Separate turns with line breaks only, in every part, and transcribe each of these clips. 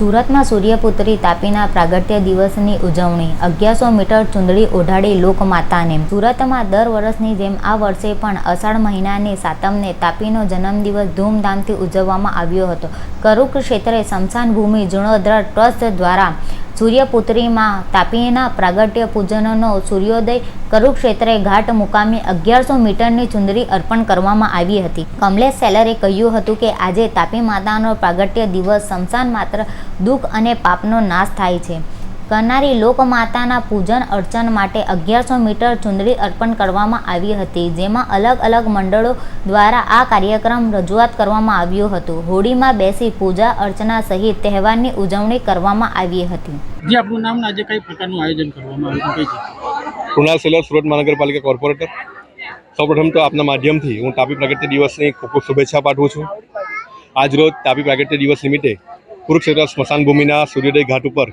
સુરતમાં સૂર્યપુત્રી તાપીના પ્રાગટ્ય દિવસની ઉજવણી. અગિયારસો મીટર ચૂંદડી ઓઢાડી લોકમાતાને. સુરતમાં દર વર્ષની જેમ આ વર્ષે પણ અષાઢ મહિનાની સાતમને તાપીનો જન્મદિવસ ધૂમધામથી ઉજવવામાં આવ્યો હતો. કરુક ક્ષેત્રે સ્મશાન ભૂમિ જીર્ણોદ્ધાર ટ્રસ્ટ દ્વારા સૂર્યપુત્રીમાં તાપીના પ્રાગટ્ય પૂજનનો સૂર્યોદય કરુક્ષેત્રે ઘાટ મુકામે અગિયારસો મીટરની ચુંદરી અર્પણ કરવામાં આવી હતી. કમલેશ સેલરે કહ્યું હતું કે આજે તાપી માતાનો પ્રાગટ્ય દિવસ સ્મશાન માત્ર દુઃખ અને પાપનો નાશ થાય છે. કરનારી લોકમાતાના પૂજન અર્ચન માટે અગિયારસો મીટર ચુંદડી અર્પણ કરવામાં આવી હતી જેમાં અલગ અલગ મંડળો દ્વારા આ કાર્યક્રમ રજૂઆત કરવામાં આવ્યો હતો. હોળીમાં બેસી પૂજા અર્ચના સહિત તહેવારની ઉજવણી કરવામાં આવી હતી.
જે આપણું નામ આજે કઈ પ્રકારનું આયોજન કરવામાં આવ્યું? હતું કઈ જગ્યાએ
કૃણાલ સેલર સુરત મહાનગરપાલિકા કોર્પોરેટર. સૌપ્રથમ તો આપના માધ્યમથી હું તાપી પ્રાગટ્ય દિવસની ખૂબ ખૂબ શુભેચ્છા પાઠવું છું. આજરોજ તાપી પ્રાગટ્ય દિવસ નિમિત્તે કુરુક્ષેત્ર સ્મશાન ભૂમિના સૂર્યોદય ઘાટ ઉપર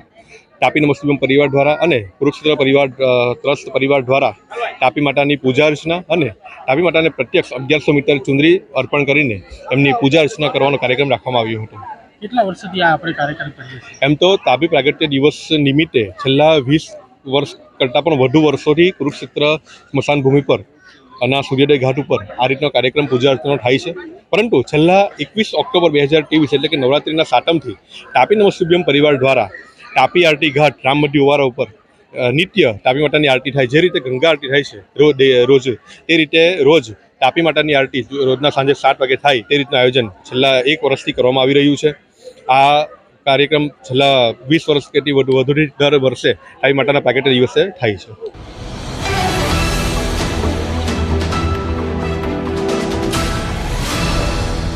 તાપી મુસ્લિમ પરિવાર દ્વારા અને કુરુક્ષેત્ર પરિવાર ત્રસ્ત પરિવાર દ્વારા તાપી માતાની પૂજા અર્ચના અને તાપી માતાને પ્રત્યક્ષ અગિયારસો મીટર ચુંદરી અર્પણ કરીને એમની પૂજા અર્ચના કરવાનો કાર્યક્રમ રાખવામાં આવ્યો હતો.
કેટલા વર્ષથી આ આપણે કાર્યક્રમ કરીએ
એમ તો તાપી પ્રાગટ્ય દિવસ નિમિત્તે છેલ્લા વીસ વર્ષ કરતાં પણ વધુ વર્ષોથી કુરુક્ષેત્ર સ્મશાન ભૂમિ પર અને આ સૂર્યોદય ઘાટ ઉપર આ રીતનો કાર્યક્રમ પૂજા અર્ચનો થાય છે. પરંતુ છેલ્લા એકવીસ ઓક્ટોબર બે હજાર ત્રેવીસ એટલે કે નવરાત્રિના સાતમથી તાપી નમસ્તુભ્યમ પરિવાર દ્વારા તાપી આરતી ઘાટ રામમઢી ઓવારા ઉપર નિત્ય તાપી માતાની આરતી થાય. જે રીતે ગંગા આરતી થાય છે રોજ રોજ, તે રીતે રોજ તાપી માતાની આરતી રોજના સાંજે સાત વાગે થાય તે રીતનું આયોજન છેલ્લા એક વર્ષથી કરવામાં આવી રહ્યું છે. આ કાર્યક્રમ છેલ્લા વીસ વર્ષ કરતી વધુ વધુ દર વર્ષે તાપી માતાના પ્રાગટ્ય દિવસે થાય છે.